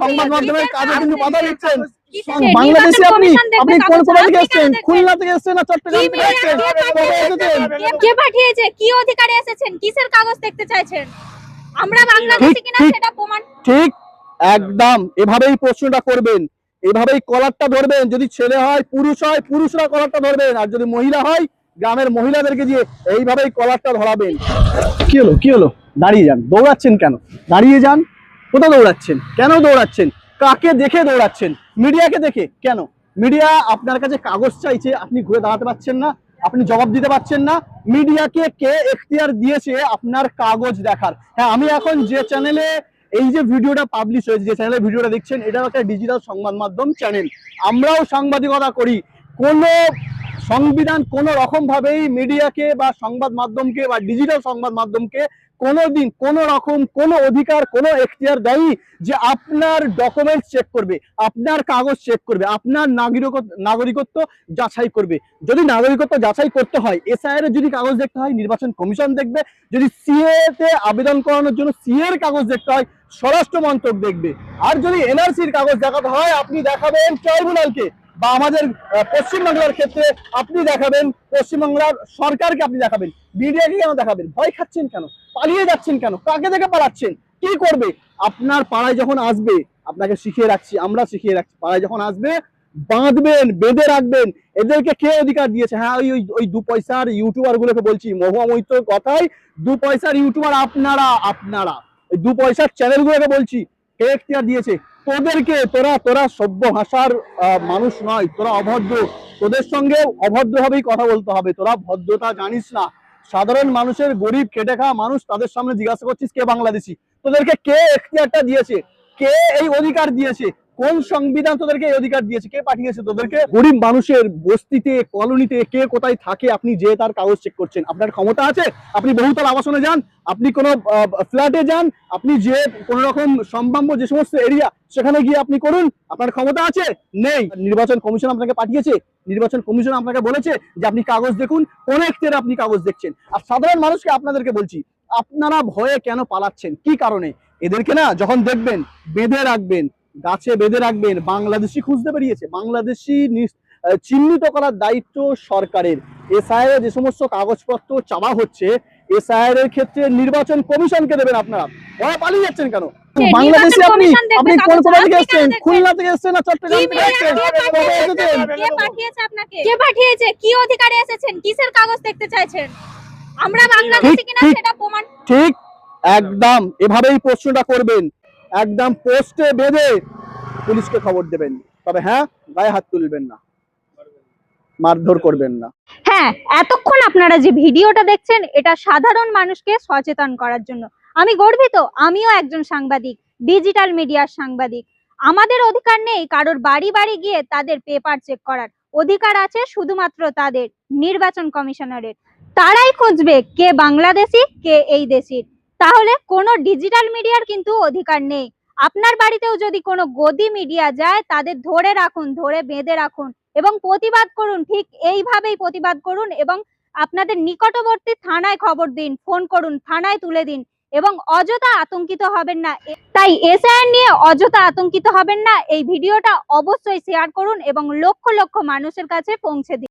সংবাদ মাধ্যমের কাজে কিন্তু বাধা দিচ্ছেন। কিসের? সং- বাংলাদেশি নির্বাচন আপনি আপনি কোন কোথা থেকে এসেছেন? খুলনা থেকে এসেছেন না চট্টগ্রাম থেকে এসেছেন? কে পাঠিয়েছে? কি অধিকারে এসেছেন? কিসের কাগজ দেখতে চাইছেন? আমরা বাংলাদেশি কিনা। সেটা প্রমাণ ঠিক একদম। এভাবেই প্রশ্নটা করবেন। এভাবেই কলারটা ধরবেন। যদি ছেলে হয় পুরুষ হয় পুরুষরা কলারটা ধরবেন। আর যদি মহিলা হয় গ্রামের মহিলাদেরকে দিয়ে এইভাবেই কলারটা ধরাবেন। কি হলো? কি হলো? দাঁড়িয়ে যান। দৌড়াচ্ছেন কেন? দাঁড়িয়ে যান। কোথাও দৌড়াচ্ছেন? কেন দৌড়াচ্ছেন? কাকে দেখে দৌড়াচ্ছেন? মিডিয়াকে দেখে। কেন? মিডিয়া আপনার কাছে কাগজ চাইছে আপনি ঘুরে দাঁড়াতে পারছেন না। আপনি জবাব দিতে পারছেন না। মিডিয়াকে কে এখতিয়ার দিয়েছে আপনার কাগজ দেখার। হ্যাঁ আমি এখন যে চ্যানেলে এই যে ভিডিওটা পাবলিশ হয়েছে, যে চ্যানেলে ভিডিওটা দেখছেন এটা একটা ডিজিটাল সংবাদ মাধ্যম চ্যানেল আমরাও সাংবাদিকতা করি। কোনো সংবিধান কোনো রকম ভাবেই মিডিয়াকে বা সংবাদ মাধ্যমকে বা ডিজিটাল সংবাদ মাধ্যমকে কোনো দিন কোনো রকম কোনো অধিকার, কোনো এখতিয়ার দেয়নি যে আপনার ডকুমেন্ট চেক করবে, আপনার কাগজ চেক করবে, আপনার নাগরিকত্ব নাগরিকত্ব যাচাই করবে। যদি নাগরিকত্ব যাচাই করতে হয় এসআইআর যদি কাগজ দেখতে হয়, নির্বাচন কমিশন দেখবে, যদি সিএ তে আবেদন করানোর জন্য সিএ এর কাগজ দেখতে হয়, স্বরাষ্ট্র মন্ত্রক দেখবে। আর যদি এনআরসির কাগজ দেখাতে হয়, আপনি দেখাবেন ট্রাইব্যুনালকে বা আমাদের পশ্চিমবাংলার ক্ষেত্রে আপনি দেখাবেন, পশ্চিমবাংলার সরকারকে আপনি দেখাবেন মিডিয়াকে কেন দেখাবেন? ভয় খাচ্ছেন কেন? পালিয়ে যাচ্ছেন কেন? কাকে দেখে পালাচ্ছেন? কি করবে? আপনার পাড়ায় যখন আসবে, আপনাকে শিখিয়ে রাখছি, আমরা শিখিয়ে রাখছি, পাড়ায় যখন আসবে, বাঁধবেন, বেঁধে রাখবেন। এদেরকে কে অধিকার দিয়েছে? হ্যাঁ ওই, ওই- দু পয়সার ইউটিউবার গুলোকে বলছি, মহুয়া কথাই, দু পয়সার ইউটিউবার আপনারা আপনারা। ওই দু পয়সার চ্যানেল গুলোকে বলছি, কে এখতিয়ার দিয়েছে? তোদেরকে, তোরা তোরা সভ্য ভাষার মানুষ নয়, তোরা অভদ্র। তোদের সঙ্গে অভদ্রভাবেই কথা বলতে হবে। তোরা ভদ্রতা জানিস না। সাধারণ মানুষের গরিব খেটে খাওয়া মানুষ তাদের সামনে জিজ্ঞাসা করছিস কে বাংলাদেশি? তোদেরকে কে এখতিয়ারটা দিয়েছে? কে এই অধিকার দিয়েছে? কোন সংবিধান তোদেরকে এই অধিকার দিয়েছে? কে পাঠিয়েছে তোদেরকে? গরিব মানুষের বস্তিতে, কলোনিতে কে কোথায় থাকে আপনি যে তার কাগজ চেক করছেন। আপনার ক্ষমতা আছে? আপনি বহুতল আবাসনে যান, আপনি কোনো ফ্ল্যাটে যান, আপনি যে কোন রকম সম্ভাব্য যে সমস্ত এরিয়া সেখানে গিয়ে আপনি করুন। আপনার ক্ষমতা আছে? নেই। নির্বাচন কমিশন আপনাকে পাঠিয়েছে। নির্বাচন কমিশন আপনাকে বলেছে যে আপনি কাগজ দেখুন কোন একটের আপনি কাগজ দেখছেন। আর সাধারণ মানুষকে আপনাদেরকে বলছি, আপনারা ভয়ে কেন পালাচ্ছেন? কি কারণে? এদেরকে না যখন দেখবেন, বেঁধে রাখবেন। গাছে বেঁধে রাখবেন বাংলাদেশি খুঁজতে বেরিয়েছে। বাংলাদেশি চিহ্নিত করার দায়িত্ব সরকারের। এসআইআর যে সমস্ত কাগজপত্র চাওয়া হচ্ছে এসআইআর এর ক্ষেত্রে নির্বাচন কমিশনকে দেবেন আপনারা। ওরা পালিয়ে যাচ্ছেন কেন? বাংলাদেশি আপনি আপনি কোন কোথা থেকে এসেছেন? খুলনা থেকে এসেছেন না চট্টগ্রাম থেকে এসেছেন? কে কবে পাঠিয়েছে? এসেছেন? কে পাঠিয়েছে আপনাকে? কে পাঠিয়েছে? কি অধিকারে এসেছেন? কিসের কাগজ দেখতে চাইছেন? আমরা বাংলাদেশি কিনা সেটা প্রমাণ ঠিক একদম। এভাবেই প্রশ্নটা করবেন। একদম পোস্টে বেঁধে পুলিশকে খবর দেবেন। তবে হ্যাঁ গায়ে হাত তুলবেন না। মারধর করবেন না। হ্যাঁ এতক্ষণ আপনারা যে ভিডিওটা দেখছেন, এটা সাধারণ মানুষকে সচেতন করার জন্য। আমি গর্বিত, আমিও একজন সাংবাদিক ডিজিটাল মিডিয়ার সাংবাদিক। আমাদের অধিকার নেই কারোর বাড়ি বাড়ি গিয়ে তাদের পেপার চেক করার। অধিকার আছে শুধুমাত্র তাদের নির্বাচন কমিশনারের। তারাই খুঁজবে কে বাংলাদেশি, কে এই দেশির। তাহলে কোনো ডিজিটাল মিডিয়ার কিন্তু অধিকার নেই। আপনার বাড়িতেও যদি কোনো গদি মিডিয়া যায়, তাদের ধরে রাখুন, ধরে বেঁধে রাখুন এবং প্রতিবাদ করুন, ঠিক এইভাবেই প্রতিবাদ করুন এবং আপনাদের নিকটবর্তী থানায় খবর দিন, ফোন করুন, থানায় তুলে দিন এবং অযথা আতঙ্কিত হবেন না। তাই এসআইআর নিয়ে অযথা আতঙ্কিত হবেন না। এই ভিডিওটা অবশ্যই শেয়ার করুন এবং লক্ষ লক্ষ মানুষের কাছে পৌঁছে দিন।